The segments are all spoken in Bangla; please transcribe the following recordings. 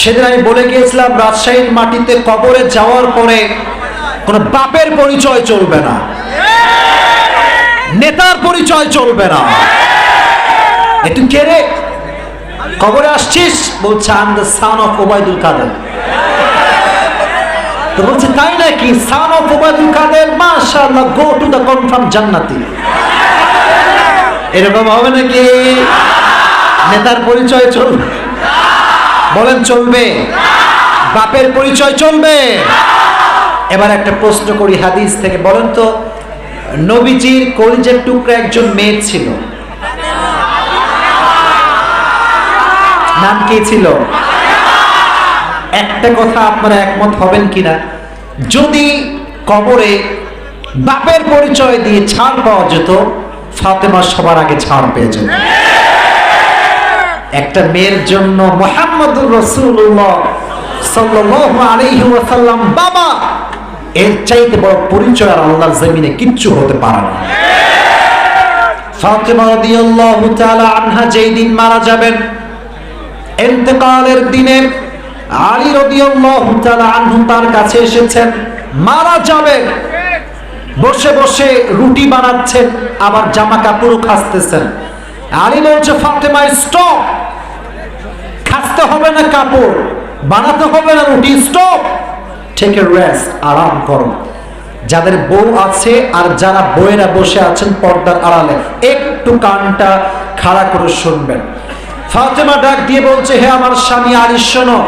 সেদিন আমি বলে গিয়েছিলাম, রাজশাহীর মাটিতে কবরে যাওয়ার পরে কোনো বাপের পরিচয় চলবে না। নেতার পরিচয় চলবে না। এ কে রে? কবরে আসছিস? বলছে am the son of Obaidul Quader তো বলছে, তাই নাকি? সান অফ ওবায়দুল কাদের মাশাআল্লাহ গো টু দ্য কনফার্ম জান্নাতি। এরকম হবে নাকি? নেতার পরিচয় চলবে বলেন, চলবে। বাপের পরিচয় চলবে। এবার একটা প্রশ্ন করি হাদিস থেকে, বলেন তো, নবীজির কলিজের টুকরা একজন মেয়ে ছিল। নাম কি ছিল? একটা কথা আপনারা একমত হবেন কিনা? যদি কবরে বাপের পরিচয় দিয়ে ছাড় পাওয়া যেত, ফাতেমা সবার আগে ছাড় পেয়ে যেত। একটা মেয়ের জন্য মোহাম্মদুর রসুল্লাহ সাল্লাল্লাহু আলাইহি ওয়াসাল্লাম বাবা। এর চাইতে বড় পরিচয় আর আল্লাহর জমিনে কিচ্ছু হতে পারে না। রাদিয়াল্লাহু তাআলা আনহা যেই দিন মারা যাবেন ইন্তেকালের দিনে আলী রাদিয়াল্লাহু তাআলা আনহু তার কাছে এসেছেন, মারা যাবেন। বসে বসে রুটি বানাচ্ছেন, আবার জামা কাপড়ও খাসতেছেন আলী বলছে, ফাতেমা স্টপ খাসতে হবে না কাপড়, বানাতে হবে না রুটি। স্টপ টেক এ রেস্ট আরাম করো। যাদের বউ আছে আর যারা বউয়েরা বসে আছেন পর্দার আড়ালে, একটু কানটা খাড়া করে শুনবেন। ফাতেমা ডাক দিয়ে বলছে, হে আমার স্বামী আলী শোনো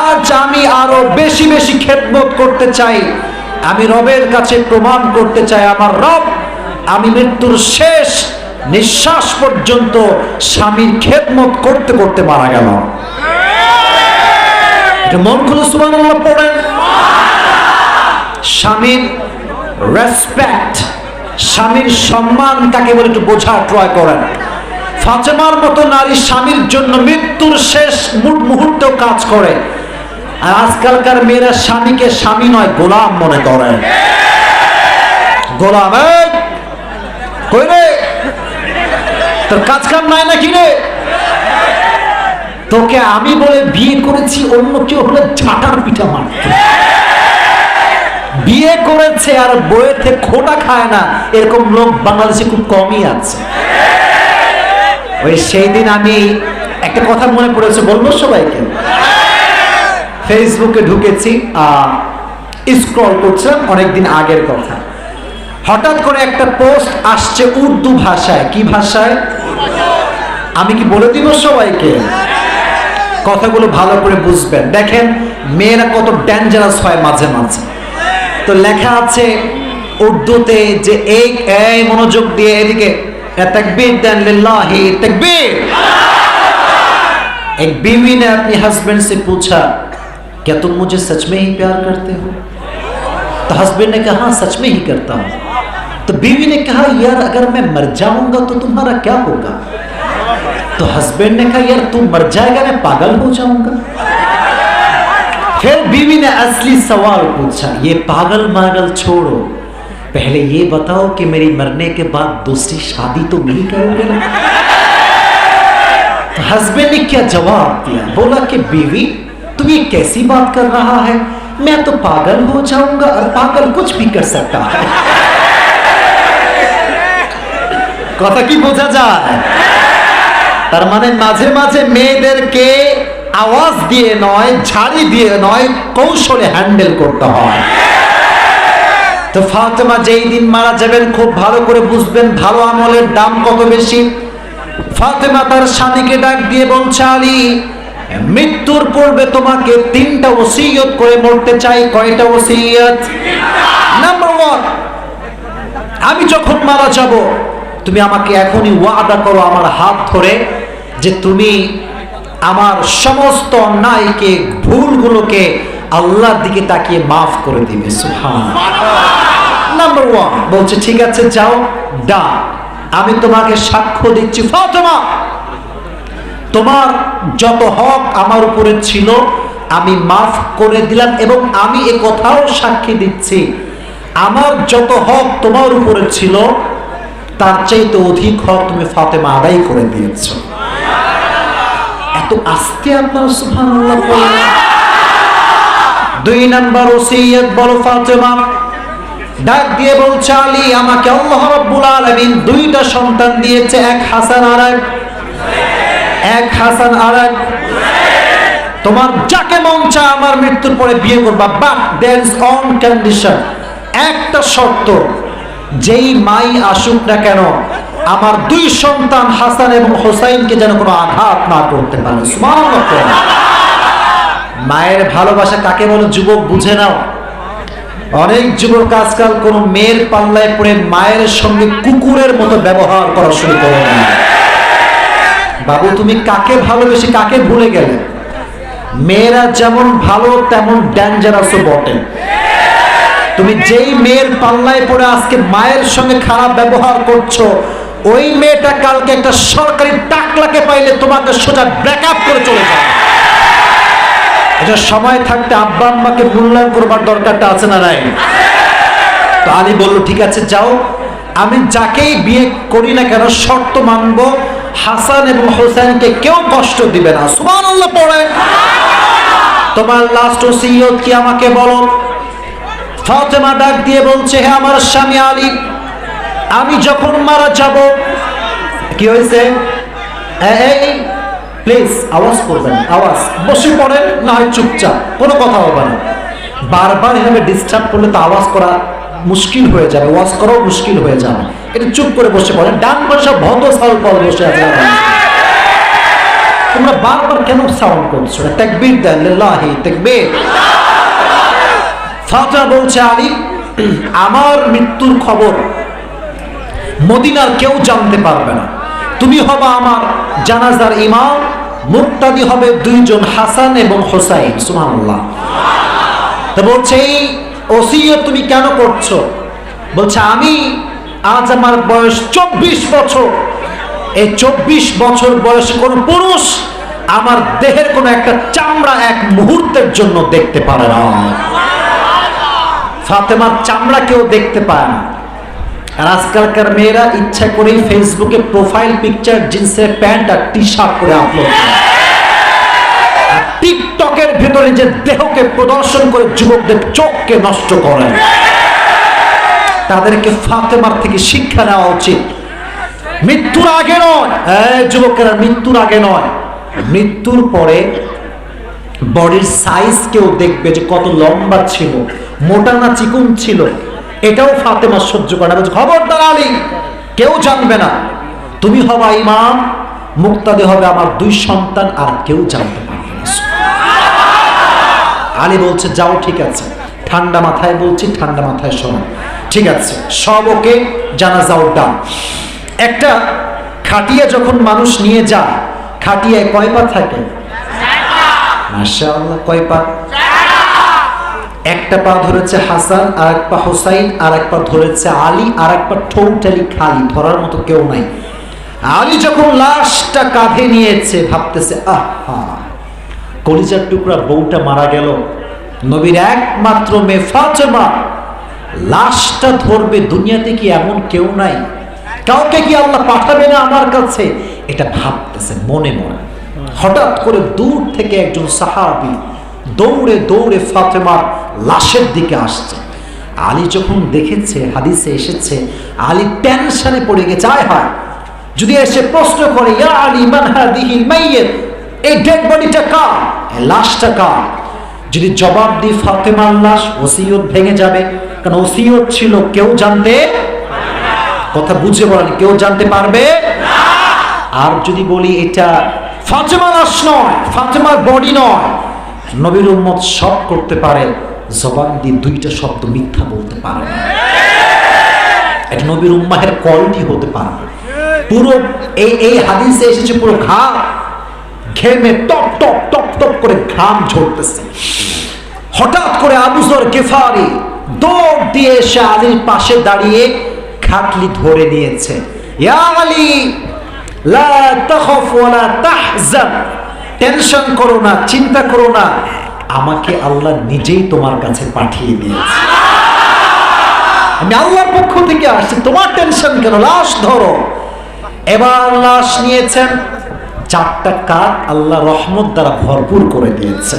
আজ আমি আরও বেশি বেশি খেদমত করতে চাই। আমি রবের কাছে প্রমাণ করতে চাই, আমার রব, আমি মৃত্যুর শেষ নিঃশ্বাস পর্যন্ত স্বামীর খেদমত করতে করতে মারা গেল। মন খুলে সুবহানাল্লাহ পড়েন। স্বামীর রেসপেক্ট স্বামীর সম্মান কাকে বলে একটু বোঝার ট্রয় করেন। ফাতেমার মতো নারী স্বামীর জন্য মৃত্যুর শেষ মুহূর্তেও কাজ করে। আর আজকালকার মেয়েরা স্বামীকে স্বামী নয়, গোলাম মনে করেন। গোলাম এই, কই রে তোর কাজ কাম নাই নাকি রে? তোকে আমি বলে বিয়ে করেছি, অন্য কেউ হলে ঝাঁটার পিঠা মারত। বিয়ে করেছে আর বইয়েতে খোটা খায় না, এরকম লোক বাংলাদেশে খুব কমই আছে। ওই সেই দিন আমি একটা কথা মনে পড়েছে বলব সবাইকে? ফেসবুকে ঢুকেছি স্ক্রল করছিলাম অনেকদিন আগের কথা। হঠাৎ করে একটা পোস্ট আসছে উর্দু ভাষায়। কি ভাষায়? আমি কি বলে দিব সবাইকে কথাগুলো ভালো করে বুঝবেন দেখেন মেয়েরা কত ডেঞ্জারাস হয় মাঝে মাঝে তো লেখা আছে উর্দুতে যে এই এই মনোযোগ দিয়ে এদিকে तकबीर देन लिल्लाहि तकबीर एक बीवी ने अपने हस्बैंड से पूछा क्या तुम मुझे सच में ही प्यार करते हो तो हस्बैंड ने कहा "हाँ, सच में ही करता हूं तो बीवी ने कहा यार अगर मैं मर जाऊंगा तो तुम्हारा क्या होगा तो हस्बैंड ने कहा यार तू मर जाएगा मैं पागल हो जाऊंगा फिर बीवी ने असली सवाल पूछा ये पागल मागल छोड़ो पहले ये बताओ कि मेरी मरने के बाद दूसरी शादी तो नहीं करोगे ना तो हस्बैंड ने क्या जवाब दिया बोला कि बीवी तुम ये कैसी बात कर रहा है मैं तो पागल हो जाऊंगा और पागल कुछ भी कर सकता है কথা কি বোঝা যায় তার মানে মাঝে মাঝে মেয়েদেরকে আওয়াজ দিয়ে নয়, ঝাড়ি দিয়ে নয়, কৌশলে হ্যান্ডেল করতে হয়। তো ফাতেমা যেই দিন মারা যাবেন, খুব ভালো করে বুঝবেন ভালো আমলের দাম কত বেশি। ফাতেমা তার স্বামীকে ডাক দিয়ে বলছে, আলী, মৃত্যুর পূর্বে তোমাকে তিনটা ওসিয়ত করে মরতে চাই। কয়টা ওসিয়ত? নাম্বার ওয়ান আমি যখন মারা যাব তুমি আমাকে এখনই ওয়াদা করো আমার হাত ধরে যে তুমি আমার সমস্ত অন্যায়কে, ভুলগুলোকে আল্লাহর দিকে তাকিয়ে মাফ করে দিবে। নাম্বার ওয়ান বলছে, ঠিক আছে, যাও ডা আমি তোমাকে সাক্ষ্য দিচ্ছি। ফাতেমা, তোমার যত হক আমার উপরে ছিল, আমি মাফ করে দিলাম এবং আমি এ কথাও সাক্ষী দিচ্ছি। আমার যত হক তোমার উপরে ছিল তার চাইতে অধিক হক তুমি ফাতেমা আদায় করে দিয়েছ। এত আস্তে আপনারা বলেন দুই নাম্বার ওসিয়ত বলো ফাতেমা, ডাক দিয়ে বলছে আলী, আমাকে আল্লাহ আলামিন দুইটা সন্তান দিয়েছে, এক হাসান আর এক। এক হাসান আর এক। তোমার যাকে মন আমার মৃত্যুর পরে বিয়ে করবা বাট ইজ অন কন্ডিশন একটা শর্ত যেই মাই আসুক না কেন, আমার দুই সন্তান হাসান এবং হোসাইনকে যেন কোনো আঘাত না করতে পারে। মায়ের ভালোবাসা কাকে বলো? যুবক, বুঝে নাও। অনেক যুবক আজকাল কোন মেয়ের পাল্লায় পড়ে মায়ের সঙ্গে কুকুরের মতো ব্যবহার করা শুরু করে বাবু, তুমি কাকে ভালোবেসে কাকে ভুলে গেলে? মেয়েরা যেমন ভালো, তেমন ডেঞ্জারাসও বটে। তুমি যেই মেয়ের পাল্লায় পড়ে আজকে মায়ের সঙ্গে খারাপ ব্যবহার করছ, ওই মেয়েটা কালকে একটা সরকারি টাকলাকে পাইলে তোমাকে সোজা ব্রেকআপ করে চলে যাবে এটা সময় থাকতে আব্বা আম্মাকে মূল্যায়ন করবার দরকারটা আছে না নাই? তো আলী বলল, ঠিক আছে, যাও। আমি যাকেই বিয়ে করি না কেন, শর্ত মানবো, হাসান এবং হোসেনকে কেউ কষ্ট দিবে না। সুমান পড়ে। তোমার লাস্ট ওসিয়ত কি আমাকে বলো। ফাতেমা ডাক দিয়ে বলছে, হে আমার স্বামী আলী, আমি যখন মারা যাব, কি হয়েছে? প্লিজ আওয়াজ করবেন, আওয়াজ। বসে পড়েন, না হয় চুপচাপ, কোনো কথা হবে না। বারবার এভাবে ডিস্টার্ব করলে তো আওয়াজ করা মুশকিল হয়ে যাবে ওয়াজ করাও মুশকিল হয়ে যাবে। এটা চুপ করে বসে পড়েন, ডান পাশে ভদ্র সাল পল বসে আছে। তোমরা বারবার কেন সাউন্ড করছ? তাকবীর দেন, লিল্লাহি তাকবীর। ফাতেমা বলছে, আলী, আমার মৃত্যুর খবর মদিনার কেউ জানতে পারবে না। তুমি হবা আমার জানাজার ইমাম মুক্তাদি হবে দুইজন হাসান এবং হোসাইন। সুবহানাল্লাহ। তো বলছে, এই ওসিয়ত তুমি কেন করছ? বলছে, আমি আজ আমার বয়স চব্বিশ বছর। এই চব্বিশ বছর বয়সে কোন পুরুষ আমার দেহের কোনো একটা চামড়া এক মুহূর্তের জন্য দেখতে পারে না। ফাতেমার চামড়া কেউ দেখতে পায় না। আর আজকালকার মেয়েরা ইচ্ছা করেই ফেসবুকে প্রোফাইল পিকচার জিন্সের প্যান্ট আর টি শার্ট করে। আপলোড করে টিকটকের ভেতরে যে দেহকে প্রদর্শন করে যুবকদের চোখকে নষ্ট করে। তাদেরকে ফাতেমার থেকে শিক্ষা নেওয়া উচিত। মৃত্যুর আগে নয়। যুবকেরা, মৃত্যুর আগে নয়। মৃত্যুর পরে বডির সাইজ কেউ দেখবে যে কত লম্বা ছিল। মোটা না চিকুন ছিল। এটাও ফাতেমা সহ্য করে না। খবরদার আলী, কেউ জানবে না। তুমি হবা ইমাম, মুক্তাদে হবে আমার দুই সন্তান, আর কেউ জানতে আলী বলছে, যাও, ঠিক আছে। ঠান্ডা মাথায় বলছি, ঠান্ডা মাথায় শোনো। ঠিক আছে, সব ওকে জানা যাও ডান। একটা খাটিয়া যখন মানুষ নিয়ে যায় খাটিয়ায় কয় পা থাকে? মাশাআল্লাহ, কয় পা? একটা পা ধরেছে হাসান আর এক পা হোসাইন আর এক পা ধরেছে আলী আর এক পা ঠৌটালি খালি, ধরার মতো কেউ নাই। আলী যখন লাশটা কাঁধে নিয়েছে, ভাবতেছে, আহা কলিজার টুকরা বউটা মারা গেল। নবীর একমাত্র মেয়ে ফাতেমা, লাশটা ধরবে দুনিয়াতে কি এমন কেউ নাই? কাউকে কি আল্লাহ পাঠাবে না আমার কাছে? এটা ভাবতেছে, মনে মনে। হঠাৎ করে দূর থেকে একজন সাহাবি দৌড়ে দৌড়ে ফাতেমার লাশের দিকে আসছে। আলী যখন দেখেছে, হাদিসে এসেছে, আলী টেনশনে পড়ে গেছে। আয় হয়, যদি এসে প্রশ্ন করে, ইয়া এই লাশটা যদি জবাব দিই, ফাতেমার লাশ, ওসিয়ত ভেঙে যাবে। কারণ ওসিয়ত ছিল, কেউ জানতে কথা বুঝে বলেন, কেউ জানতে পারবে? আর যদি বলি, এটা ফাতেমা লাশ নয়, ফাতেমার বডি নয়, নবীর উম্মত সব করতে পারে। জবান দিয়ে দুইটা শব্দ মিথ্যা বলতে পারে এটা নবীর উম্মাহের কোয়ালিটি হতে পারে। পুরো এই এই হাদিসে এসেছে পুরো ঘাম। ঘেমে টপ টপ টপ টপ করে ঘাম ঝরতেছে। হঠাৎ করে আবুজর গেফারি দৌড় দিয়ে এসে আলীর পাশে দাঁড়িয়ে খাটলি ধরে নিয়েছে। টেনশন করো না, চিন্তা করো না। আমাকে আল্লাহ নিজেই তোমার কাছে পাঠিয়ে দিয়েছে। আমি আল্লাহর পক্ষ থেকে আসছি, তোমার টেনশন কেন? লাশ ধরো। এবার লাশ নিয়েছেন, চারটা কাক আল্লাহ রহমত দ্বারা ভরপুর করে দিয়েছে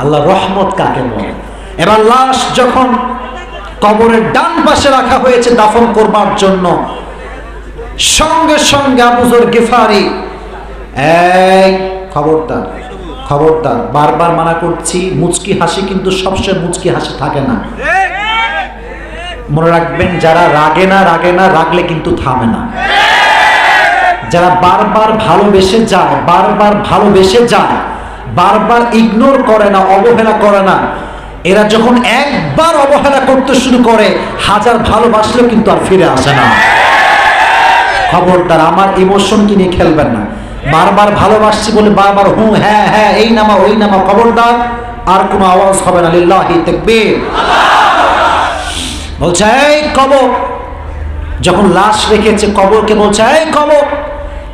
আল্লাহ রহমত কাকে বলে? এবার লাশ যখন কবরের ডান পাশে রাখা হয়েছে দাফন করবার জন্য, সঙ্গে সঙ্গে আবুজর গেফারি, এই খবরদার খবরদার। বারবার মানা করছি, মুচকি হাসি, কিন্তু সবসময় মুচকি হাসি থাকে না। মনে রাখবেন, যারা রাগে না রাগে না, রাগলে কিন্তু থামে না। যারা বারবার ভালোবেসে যায়, বারবার ভালোবেসে যায়, বারবার ইগনোর করে না, অবহেলা করে না, এরা যখন একবার অবহেলা করতে শুরু করে, হাজার ভালোবাসলেও কিন্তু আর ফিরে আসে না। খবরদার, আমার ইমোশনকে নিয়ে খেলবেন না। বারবার ভালোবাসছি বলে বারবার হু হ্যাঁ হ্যাঁ এই নামা ওই নামা খবরদার। আর কোনো আওয়াজ হবে না, লিল্লাহি তাকবীর। বলছে, এই কবর। যখন লাশ রেখেছে কবরকে, বলছে, এই কবর।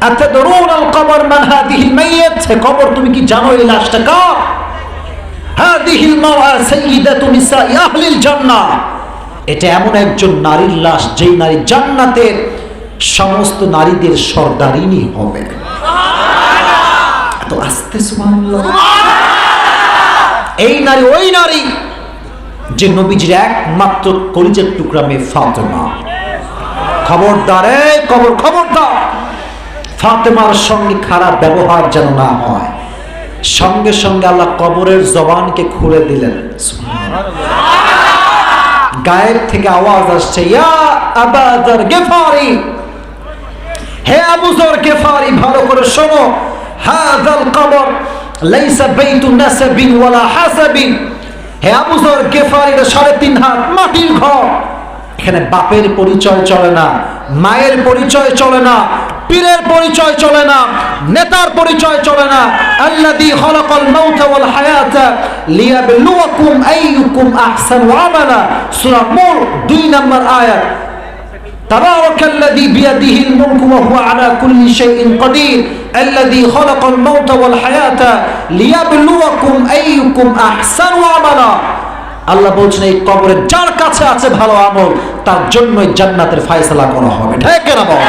আতাদরুন আল কবর মান হাদিহিল মাইয়াত? কবর তুমি কি জানো এই লাশটা কার? হাদিহিল মাওয়া সাইয়্যিদাতু নিসাই আহলিল জান্নাহ। এটা এমন একজন নারীর লাশ, যেই নারী জান্নাতের সমস্ত নারীদের সর্দারিনী হবে। আস্তে এই নারী, ওই নারী যে নবীজির একমাত্র কলিজের টুকরা মেয়ে ফাতেমা। খবরদার খবর, খবরদার। ফাতেমার সঙ্গে খারাপ ব্যবহার যেন না হয়। সঙ্গে সঙ্গে আল্লাহ কবরের জবানকে খুলে দিলেন। গায়েব থেকে আওয়াজ আসছে, ইয়া আবাদার গেফারি। হে আবুজর গেফারি, ভালো করে শোনো। হাযাল কবর, লাইসা বাইতু নাসাবিন ওয়ালা হাসাবিন। হে আবুজর গেফারির সাড়ে তিন হাত, মাটির ঘর। এখানে বাপের পরিচয় চলে না, মায়ের পরিচয় চলে না, পীরের পরিচয় চলে না, নেতার পরিচয় চলে না। আল্লাযী খলাকাল মাউতা ওয়াল হায়াতা লিয়াবলুয়াকুম আইয়ুকুম আহসানু আমালা। সূরা মূল 2 নম্বর আয়াত। تبارك الذي بيده الملك وهو على كل شيء قدير الذي خلق الموت والحياة ليبلوكم أيكم أحسن عملا আল্লাহ বলছেন এই কবরে যার কাছে আছে ভালো আমল তার জন্যই জান্নাতের ফায়সালা করা হবে ঠিক না বল